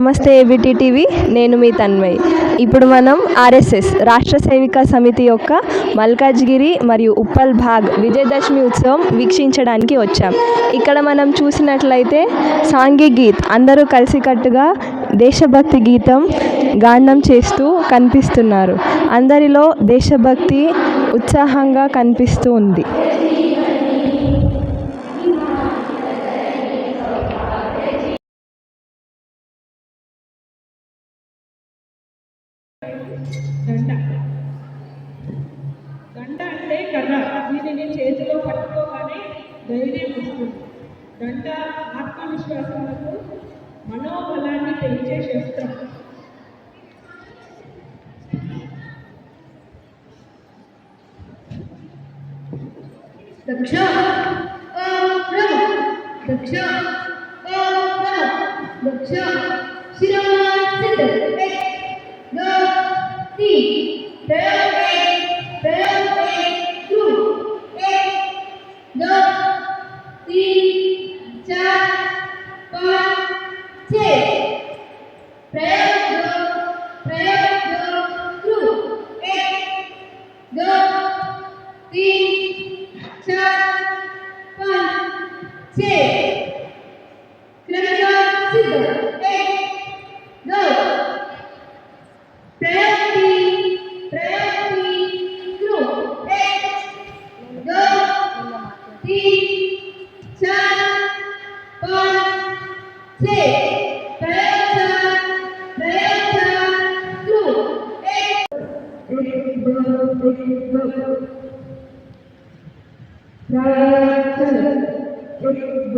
నమస్తే ABT TV నేను మీ తన్మయ్. ఇప్పుడు మనం ఆర్ఎస్ఎస్ రాష్ట్ర సేవిక సమితి యొక్క మల్కాజ్గిరి మరియు ఉప్పల్ భాగ్ విజయదశమి ఉత్సవం వీక్షించడానికి వచ్చాం. ఇక్కడ మనం చూసినట్లయితే సాంఘీ గీత్ అందరూ కలిసికట్టుగా దేశభక్తి గీతం గానం చేస్తూ కనిపిస్తున్నారు. అందరిలో దేశభక్తి ఉత్సాహంగా కనిపిస్తూ ఉంది. పట్టుకోగానే ధైర్యం వస్తుంది. గంట ఆత్మవిశ్వాసాలకు మనోబలాన్ని పెంచే శస్త్రం దక్ష దక్ష దక్ష তিন চার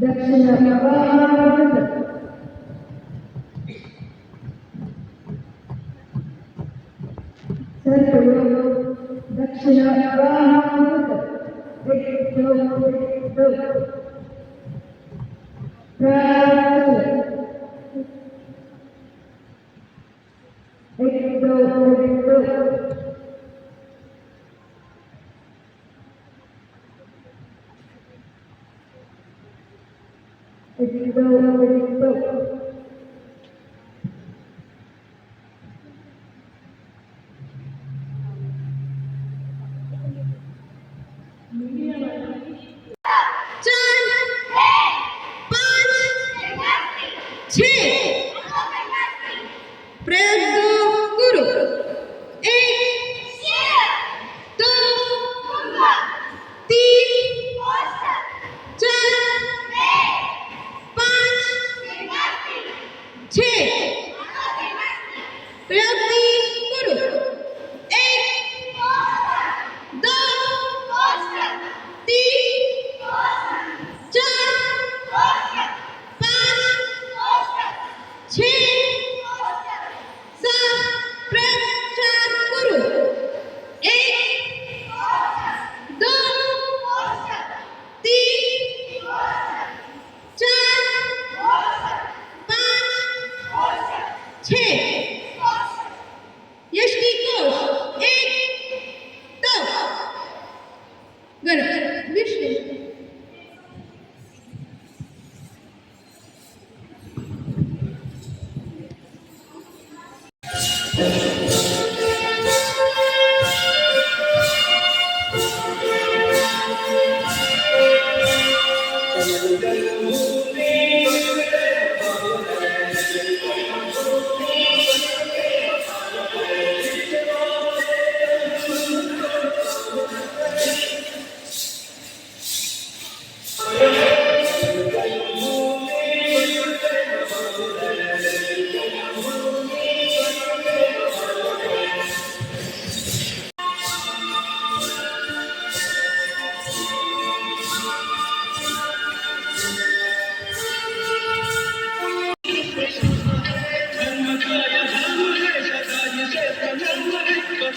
दक्षिण છે. પ્રગતિ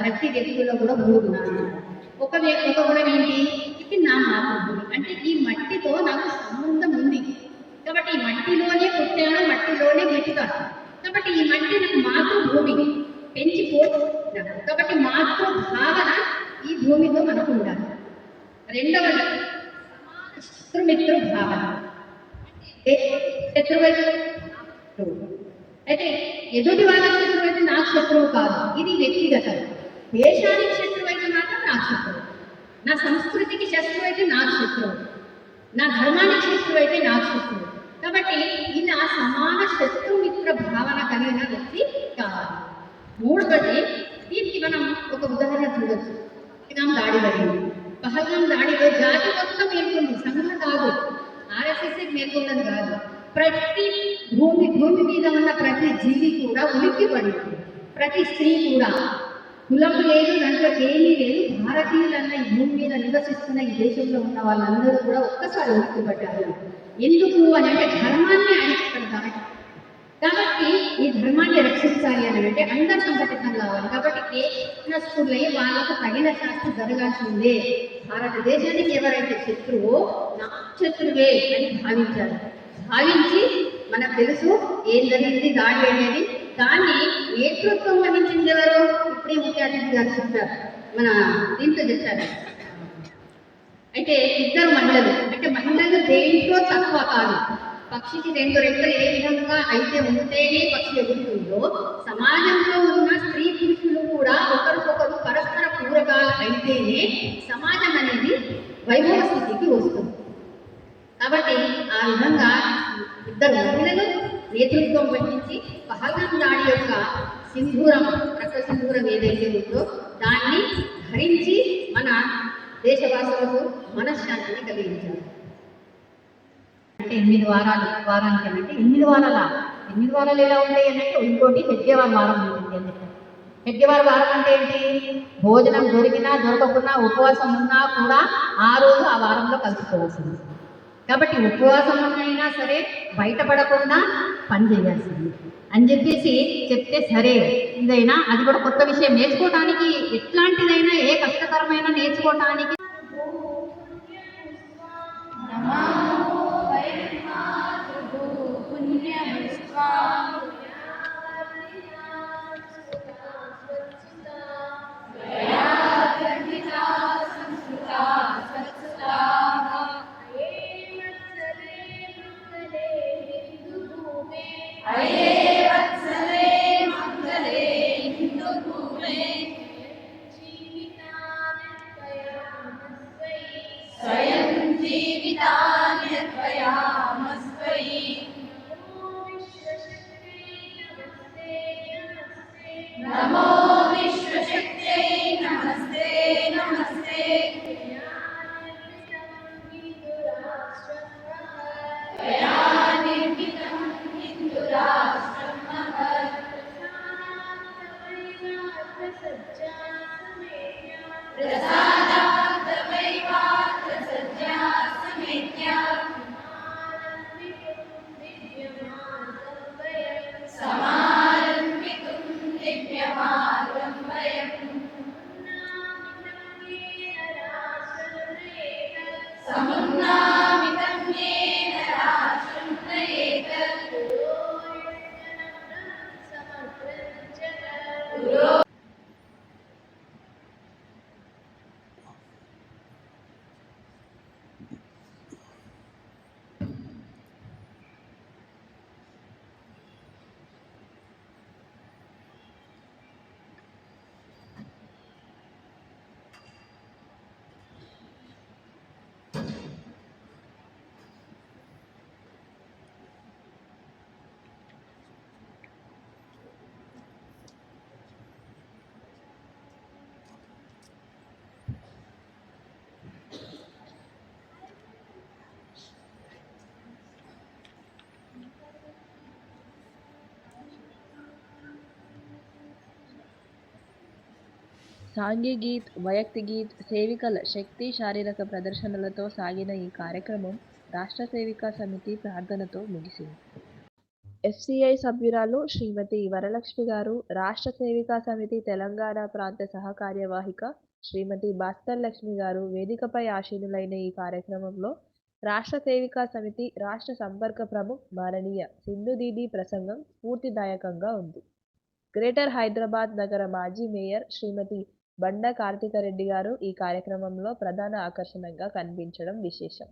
ప్రతి వ్యక్తిలో కూడా మూడు వ్యక్తి ఒక గుణం ఏంటి? ఇది నా మాతృభూమి అంటే ఈ మట్టితో నాకు సంబంధం ఉంది. కాబట్టి ఈ మట్టిలోనే పుట్టాను మట్టిలోనే గెలుతాను కాబట్టి ఈ మట్టి నాకు మాతృభూమి. పెంచి పోతున్నాను కాబట్టి మాతృభావన ఈ భూమితో మనకు ఉండాలి. రెండవది శత్రుమిత్రు భావన ఏ అయితే ఎదుటి వాళ్ళ శత్రువు అయితే నాకు శత్రువు కాదు. ఇది వ్యక్తిగతం. దేశానికి శత్రువు అయితే మాత్రం నాకు శత్రువు. నా సంస్కృతికి శత్రువు అయితే నాకు శత్రువు. నా ధర్మానికి శత్రువు అయితే నాకు శత్రువు. కాబట్టి ఇలా సమాన శత్రుమిత్ర భావన కలిగిన వ్యక్తి కావాలి. మూడవది దీనికి మనం ఒక ఉదాహరణ చూడొచ్చు. దాడి జరిగింది. పహల్గాం దాడిలో జాతి మొత్తం మేల్కొంది సంఘం కాదు. ఆర్ఎస్ఎస్ మేల్కొన్నది కాదు. ప్రతి భూమి భూమి మీద ఉన్న ప్రతి జీవి కూడా ఉలిక్కి పడింది ప్రతి స్త్రీ కూడా. కులం లేదు దాంట్లో ఏమీ లేదు. భారతీయులన్న ఈ భూమి మీద నివసిస్తున్న ఈ దేశంలో ఉన్న వాళ్ళందరూ కూడా ఒక్కసారి ఉలిక్కి పడ్డారు ఎందుకు అని అంటే ధర్మాన్ని అడిగిపెడతారు కాబట్టి ఈ ధర్మాన్ని రక్షించాలి అని అంటే అందరూ సంఘటితం కావాలి. కాబట్టి ఏ నస్తులై వాళ్ళకు తగిన శాస్త్ర జరగాల్సిందే. భారతదేశానికి ఎవరైతే శత్రువో నా శత్రువే అని భావించారు భావించి మనకు తెలుసు ఏం జరిగింది దాడి అనేది. దాన్ని నేతృత్వం వహించింది ఎవరు? ఇప్పుడే ముఖ్య అతిథి గారు చెప్తారు మన దీంట్లో చెప్పారు. అయితే ఇద్దరు మహిళలు. అంటే మహిళలు దేంట్లో తక్కువ కాదు. పక్షికి రెండు రెక్కలు ఏ విధంగా అయితే ఉంటేనే పక్షి ఎగురుతుందో సమాజంలో ఉన్న స్త్రీ పురుషులు కూడా ఒకరికొకరు పరస్పర పూరకాలు అయితేనే సమాజం అనేది వైభవ స్థితికి వస్తుంది. కాబట్టి ఆ విధంగా ఇద్దరు మహిళలు నేతృత్వం వహించి పహల్గాం దాడి యొక్క సింధూరం రక్త సింధూరం ఏదైతే ఉందో దాన్ని ధరించి మన దేశవాసులకు మనశ్శాంతిని కలిగించారు అంటే ఎనిమిది వారాలు వారానికి అంటే ఎనిమిది వారాల ఎనిమిది వారాలు ఎలా ఉంటాయి అంటే ఇంకోటి హెడ్గేవారి వారం ఉంటుంది అని చెప్పారు. హెడ్గేవారి వారం అంటే ఏంటి? భోజనం దొరికినా దొరకకున్నా ఉపవాసం ఉన్నా కూడా ఆ రోజు ఆ వారంలో కలుసుకోవాల్సింది. కాబట్టి ఉపవాసం అయినా సరే బయటపడకుండా పని చేయాల్సింది. అని చెప్పేసి చెప్తే సరే ఇదైనా అది కూడా కొత్త విషయం. నేర్చుకోవటానికి ఎట్లాంటిదైనా ఏ కష్టకరమైన నేర్చుకోవటానికి సాంఘీ గీత్ సేవికల శక్తి శారీరక ప్రదర్శనలతో సాగిన ఈ కార్యక్రమం రాష్ట్ర సేవికా సమితి ప్రార్థనతో ముగిసింది. ఎఫ్సిఐ సభ్యురాలు శ్రీమతి వరలక్ష్మి గారు రాష్ట్ర సేవికా సమితి తెలంగాణ ప్రాంత సహకార్యవాహిక శ్రీమతి భాస్కర్ లక్ష్మి గారు వేదికపై ఆశీనులైన ఈ కార్యక్రమంలో రాష్ట్ర సేవికా సమితి రాష్ట్ర సంపర్క ప్రముఖ్ మాననీయ సింధు దీదీ ప్రసంగం స్ఫూర్తిదాయకంగా ఉంది. గ్రేటర్ హైదరాబాద్ నగర మాజీ మేయర్ శ్రీమతి బండ కార్తిక రెడ్డి గారు ఈ కార్యక్రమంలో ప్రధాన ఆకర్షణగా కనిపించడం విశేషం.